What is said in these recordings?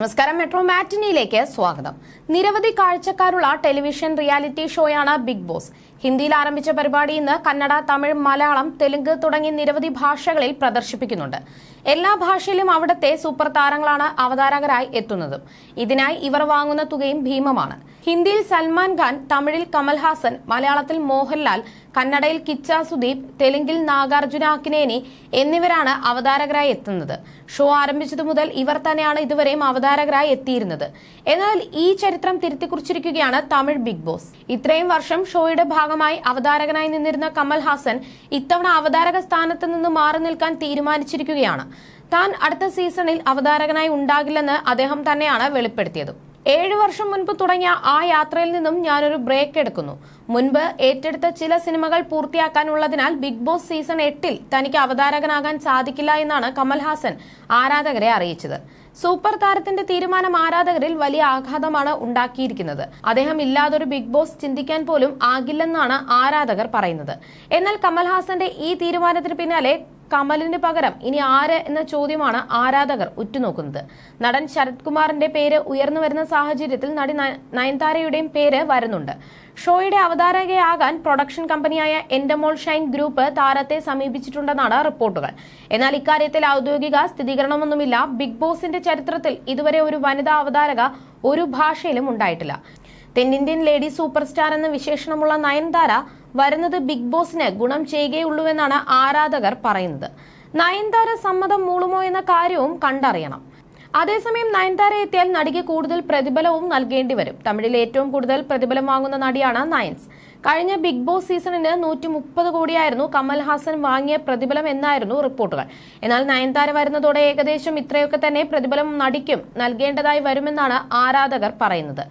നമസ്കാരം. മെട്രോ മാറ്റിനിയിലേക്ക് സ്വാഗതം. നിരവധി കാഴ്ചക്കാരുള്ള ടെലിവിഷൻ റിയാലിറ്റി ഷോയാണ് ബിഗ് ബോസ്. ഹിന്ദിയിൽ ആരംഭിച്ച പരിപാടി ഇന്ന് കന്നഡ തമിഴ് മലയാളം തെലുങ്ക് തുടങ്ങി നിരവധി ഭാഷകളിൽ പ്രദർശിപ്പിക്കുന്നുണ്ട്. എല്ലാ ഭാഷയിലും അവിടുത്തെ സൂപ്പർ താരങ്ങളാണ് അവതാരകരായി എത്തുന്നതും. ഇതിനായി ഇവർ വാങ്ങുന്ന തുകയും ഭീമമാണ്. ഹിന്ദിയിൽ സൽമാൻ ഖാൻ തമിഴിൽ കമൽഹാസൻ മലയാളത്തിൽ മോഹൻലാൽ കന്നഡയിൽ കിച്ച സുദീപ് തെലുങ്കിൽ നാഗാർജുന അക്കിനേനി എന്നിവരാണ് അവതാരകരായി എത്തുന്നത്. ഷോ ആരംഭിച്ചതു മുതൽ ഇവർ തന്നെയാണ് ഇതുവരെയും അവതാരകരായി എത്തിയിരുന്നത്. എന്നാൽ ഈ ചരിത്രം തിരുത്തിക്കുറിച്ചിരിക്കുകയാണ് തമിഴ് ബിഗ് ബോസ്. ഇത്രയും വർഷം ഷോയുടെ ഭാഗമായി അവതാരകനായി നിന്നിരുന്ന കമൽഹാസൻ ഇത്തവണ അവതാരക സ്ഥാനത്ത് നിന്ന് മാറി നിൽക്കാൻ തീരുമാനിച്ചിരിക്കുകയാണ്. താൻ അടുത്ത സീസണിൽ അവതാരകനായി ഉണ്ടാകില്ലെന്ന് അദ്ദേഹം തന്നെയാണ് വെളിപ്പെടുത്തിയത്. ഏഴു വർഷം മുൻപ് തുടങ്ങിയ ആ യാത്രയിൽ നിന്നും ഞാനൊരു ബ്രേക്ക് എടുക്കുന്നു. മുൻപ് ഏറ്റെടുത്ത ചില സിനിമകൾ പൂർത്തിയാക്കാനുള്ളതിനാൽ ബിഗ് ബോസ് സീസൺ എട്ടിൽ തനിക്ക് അവതാരകനാകാൻ സാധിക്കില്ല എന്നാണ് കമൽഹാസൻ ആരാധകരെ അറിയിച്ചത്. സൂപ്പർ താരത്തിന്റെ തീരുമാനം ആരാധകരിൽ വലിയ ആഘാതമാണ് ഉണ്ടാക്കിയിരിക്കുന്നത്. അദ്ദേഹം ഇല്ലാതൊരു ബിഗ് ബോസ് ചിന്തിക്കാൻ പോലും ആകില്ലെന്നാണ് ആരാധകർ പറയുന്നത്. എന്നാൽ കമൽഹാസന്റെ ഈ തീരുമാനത്തിന് പിന്നാലെ കമലിന് പകരം ഇനി ആര് എന്ന ചോദ്യമാണ് ആരാധകർ ഉറ്റുനോക്കുന്നത്. നടൻ ശരത് കുമാറിന്റെ പേര് ഉയർന്നു വരുന്ന സാഹചര്യത്തിൽ നടി നയ- നയൻതാരയുടെയും പേര് വരുന്നുണ്ട്. ഷോയുടെ അവതാരകയാകാൻ പ്രൊഡക്ഷൻ കമ്പനിയായ എൻഡമോൾ ഷൈൻ ഗ്രൂപ്പ് താരത്തെ സമീപിച്ചിട്ടുണ്ടെന്നാണ് റിപ്പോർട്ടുകൾ. എന്നാൽ ഇക്കാര്യത്തിൽ ഔദ്യോഗിക സ്ഥിരീകരണമൊന്നുമില്ല. ബിഗ് ബോസിന്റെ ചരിത്രത്തിൽ ഇതുവരെ ഒരു വനിതാ അവതാരക ഒരു ഭാഷയിലും ഉണ്ടായിട്ടില്ല. തെന്നിന്ത്യൻ ലേഡി സൂപ്പർ സ്റ്റാർ എന്ന വിശേഷണമുള്ള നയൻതാര വരുന്നത് ബിഗ് ബോസിന് ഗുണം ചെയ്യുകയുള്ളൂവെന്നാണ് ആരാധകർ പറയുന്നത്. നയൻതാര സമ്മതം മൂളുമോ എന്ന കാര്യവും കണ്ടറിയണം. അതേസമയം നയൻതാര എത്തിയാൽ നടിക്ക് കൂടുതൽ പ്രതിഫലവും നൽകേണ്ടി വരും. തമിഴിൽ ഏറ്റവും കൂടുതൽ പ്രതിഫലം വാങ്ങുന്ന നടിയാണ് നയൻസ്. കഴിഞ്ഞ ബിഗ് ബോസ് സീസണിന് നൂറ്റി മുപ്പത് കോടിയായിരുന്നു കമൽഹാസൻ വാങ്ങിയ പ്രതിഫലം എന്നായിരുന്നു റിപ്പോർട്ടുകൾ. എന്നാൽ നയൻതാര വരുന്നതോടെ ഏകദേശം ഇത്രയൊക്കെ തന്നെ പ്രതിഫലം നടിക്കും നൽകേണ്ടതായി വരുമെന്നാണ് ആരാധകർ പറയുന്നത്.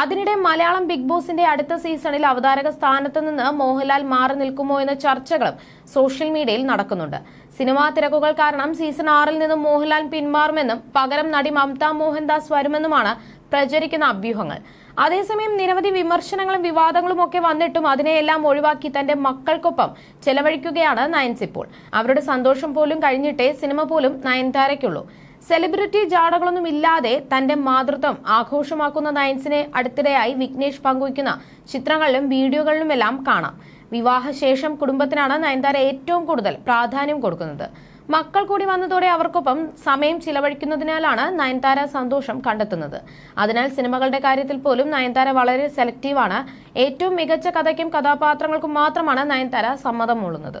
അതിനിടെ മലയാളം ബിഗ് ബോസിന്റെ അടുത്ത സീസണിൽ അവതാരക സ്ഥാനത്ത് നിന്ന് മോഹൻലാൽ മാറി നിൽക്കുമോ എന്ന ചർച്ചകളും സോഷ്യൽ മീഡിയയിൽ നടക്കുന്നുണ്ട്. സിനിമാ തിരക്കുകൾ കാരണം സീസൺ ആറിൽ നിന്നും മോഹൻലാൽ പിന്മാറുമെന്നും പകരം നടി മമത മോഹൻദാസ് വരുമെന്നുമാണ് പ്രചരിക്കുന്ന അഭ്യൂഹങ്ങൾ. അതേസമയം നിരവധി വിമർശനങ്ങളും വിവാദങ്ങളും ഒക്കെ വന്നിട്ടും അതിനെയെല്ലാം ഒഴിവാക്കി തന്റെ മക്കൾക്കൊപ്പം ചെലവഴിക്കുകയാണ് നയൻസ് ഇപ്പോൾ അവരുടെ സന്തോഷം പോലും കഴിഞ്ഞിട്ടേ സിനിമ പോലും നയൻതാരയ്ക്കുള്ളൂ. സെലിബ്രിറ്റി ജാടകളൊന്നും ഇല്ലാതെ തന്റെ മാതൃത്വം ആഘോഷമാക്കുന്ന നയൻസിനെ അടുത്തിടെയായി വിഘ്നേഷ് പങ്കുവയ്ക്കുന്ന ചിത്രങ്ങളിലും വീഡിയോകളിലുമെല്ലാം കാണാം. വിവാഹശേഷം കുടുംബത്തിനാണ് നയൻതാര ഏറ്റവും കൂടുതൽ പ്രാധാന്യം കൊടുക്കുന്നത്. മക്കൾ കൂടി വന്നതോടെ അവർക്കൊപ്പം സമയം ചിലവഴിക്കുന്നതിനാലാണ് നയൻതാര സന്തോഷം കണ്ടെത്തുന്നത്. അതിനാൽ സിനിമകളുടെ കാര്യത്തിൽ പോലും നയൻതാര വളരെ സെലക്റ്റീവാണ്. ഏറ്റവും മികച്ച കഥയ്ക്കും കഥാപാത്രങ്ങൾക്കും മാത്രമാണ് നയൻതാര സമ്മതം മൂളുന്നത്.